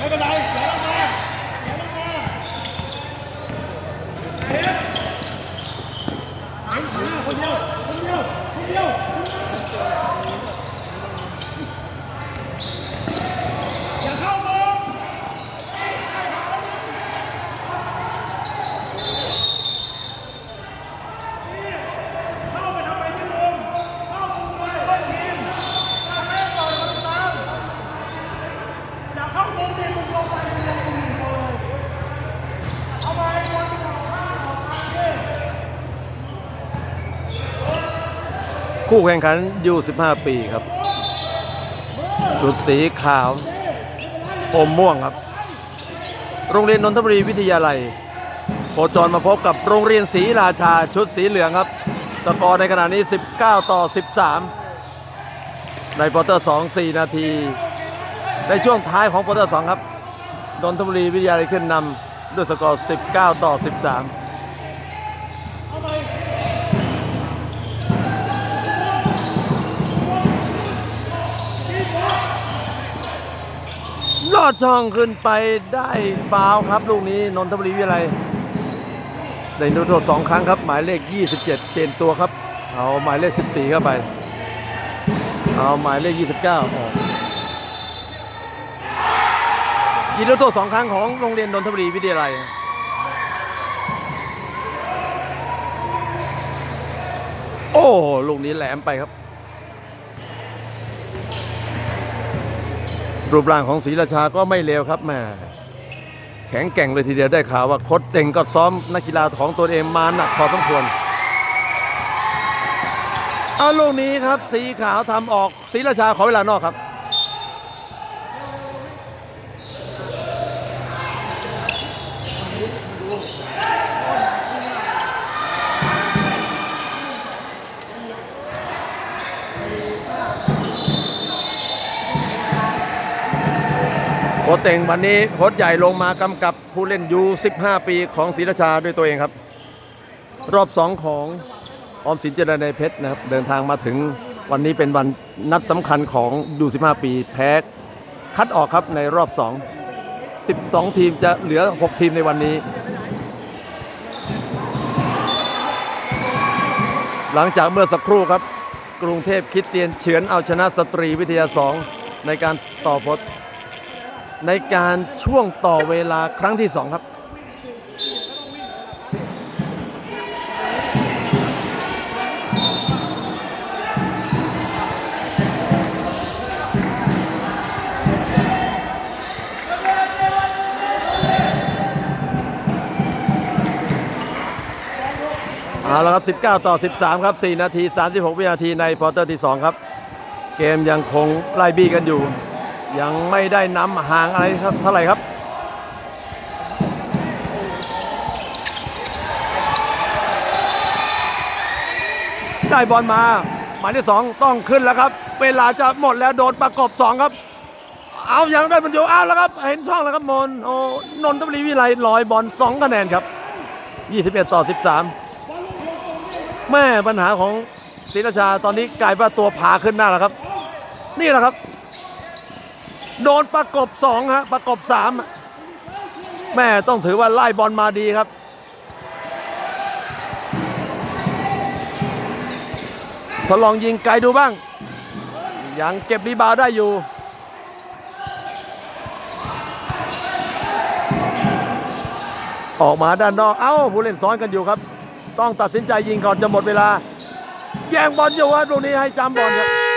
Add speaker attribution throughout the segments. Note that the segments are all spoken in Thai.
Speaker 1: ไม่เป็นไรเสียลงมาเสียลงมาเฮ้ยหายหายคนเดียวคนเดียวคนเดียวอย่าเข้ามุมเข้าไปทำไมที่มุมเข้ามุมไปเล่นทีมทำให้ต่อยมันตาม อย่าเข้ามุมดิมุมลงไปมุมลงมุมเลยเอาไปวนออกข้างออกข้างดิ
Speaker 2: คู่แข่งขันอยู่ 15 ปีครับ ชุดสีขาว อมม่วงครับ โรงเรียนนนทบุรีวิทยาลัย โคจรมาพบกับโรงเรียนศรีราชาชุดสีเหลืองครับ สกอร์ในขณะนี้ 19 ต่อ 13 ในปอเตอร์ 2 4 นาที ในช่วงท้ายของปอเตอร์ 2 ครับ นนทบุรีวิทยาลัยขึ้นนำด้วยสกอร์ 19 ต่อ 13 ล อดช่องขึ้นไปได้ฟาวครับลูกนี้นนทบุรีวิทยาลัยได้ดูโทษสองครั้งครับ หมายเลข 27เปลี่ยนตัวครับ เอาหมายเลข 14 เข้าไป เอาหมายเลข 29ออกยิงลูกโทษสองครั้งของโรงเรียนนนทบุรีวิทยาลัยโอ้ลูกนี้แหลมไปครับ รูปร่างของศรีราชาก็ไม่เลวครับแม่แข็งแกร่งเลยทีเดียวได้ข่าวว่าโคดเต็งก็ซ้อมนักกีฬาของตัวเองมาหนักพอสมควรเอาลูกนี้ครับสีขาวทำออกศรีราชาขอเวลานอกครับ ค้ชเต็งวันนี้โค้ชใหญ่ลงมากำกับผู้เล่นยู15 ปีของศรีราชาด้วยตัวเองครับ รอบ 2 ของออมสินเจริญในเพชรนะครับ เดินทางมาถึงวันนี้เป็นวันนัดสำคัญของยู15 ปีแพ้คัดออกครับในรอบ 2 12 ทีมจะเหลือ 6 ทีมในวันนี้ หลังจากเมื่อสักครู่ครับ กรุงเทพคิดเตียนเฉือนเอาชนะสตรีวิทยา 2 ในการต่อพด ในการช่วงต่อเวลาครั้งที่ 2 ครับ เอาละครับ 19 ต่อ 13 ครับ 4 นาที 36 วินาทีในควอเตอร์ที่ 2 ครับ เกมยังคงไล่บี้กันอยู่ ยังไม่ได้นำห่างอะไรครับเท่าไหร่ครับได้บอลมา หมายที่สองต้องขึ้นแล้วครับ เวลาจะหมดแล้วโดนประกบสองครับ เอาอย่างได้บรรจุเอาวแล้วครับเห็นช่องแล้วครับมนโอ้นนทบุรีวิไลลอยบอล2คะแนนครับ 21 ต่อ 13 แม่ปัญหาของศรีราชาตอนนี้กลายว่าตัวผาขึ้นหน้าแล้วครับ นี่แหละครับ โดนประกบสองฮะประกบสามแม่ต้องถือว่าไล่บอลมาดีครับ ทดลองยิงไกลดูบ้าง ยังเก็บรีบาวด์ได้อยู่ ออกมาด้านนอก เอ้า ผู้เล่นซ้อนกันอยู่ครับ ต้องตัดสินใจยิงก่อนจะหมดเวลา แย่งบอลอยู่ครับตรงนี้ให้จำบอลครับ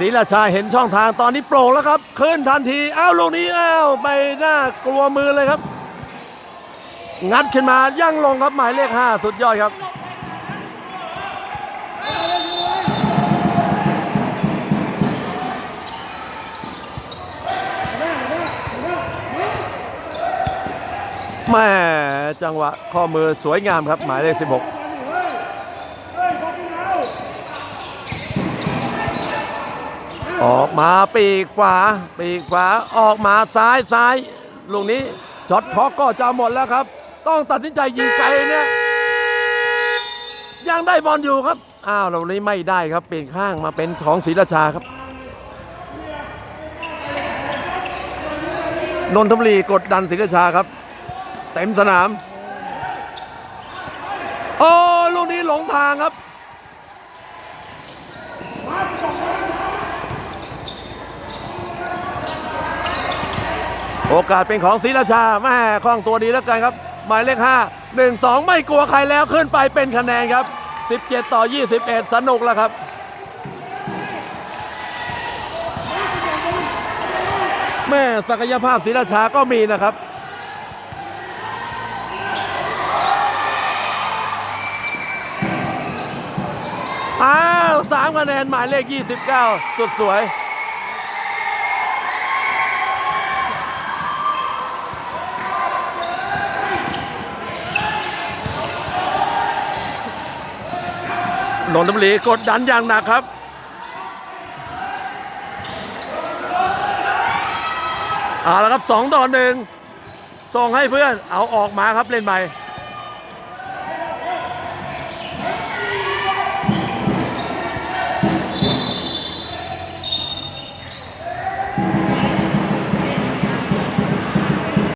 Speaker 2: ศรีราชาเห็นช่องทางตอนนี้โปร่งแล้วครับขึ้นทันทีอ้าวลูกนี้อ้าวไปหน้ากลัวมือเลยครับ งัดขึ้นมายั่งลงครับหมายเลข5สุดยอดครับแม่จังหวะข้อมือสวยงามครับ หมายเลข16 ออกมาปีกขวา ปีกขวาออกมาซ้ายซ้ายลูกนี้ช็อตคอกก็จะหมดแล้วครับ ต้องตัดสินใจยิงไกลเนี่ยยังได้บอลอยู่ครับอ้าวเรานี้ไม่ได้ครับเปลี่ยนข้างมาเป็นของศรีราชาครับนนทบุรีกดดันศรีราชาครับ เต็มสนาม โอ้ลูกนี้หลงทางครับ โอกาสเป็นของศรีราชาแม่คล่องตัวดีแล้วกันครับ หมายเลข5 1 2 ไม่กลัวใครแล้วขึ้นไปเป็นคะแนนครับ 17 ต่อ 21 สนุกแล้วครับแม่ศักยภาพศรีราชาก็มีนะครับ อ้าวสามคะแนนหมายเลข 29 สุดสวย นนทบุรีกดดันอย่างหนักครับ เอาละครับสองต่อหนึ่งส่งให้เพื่อนเอาออกมาครับเล่นใหม่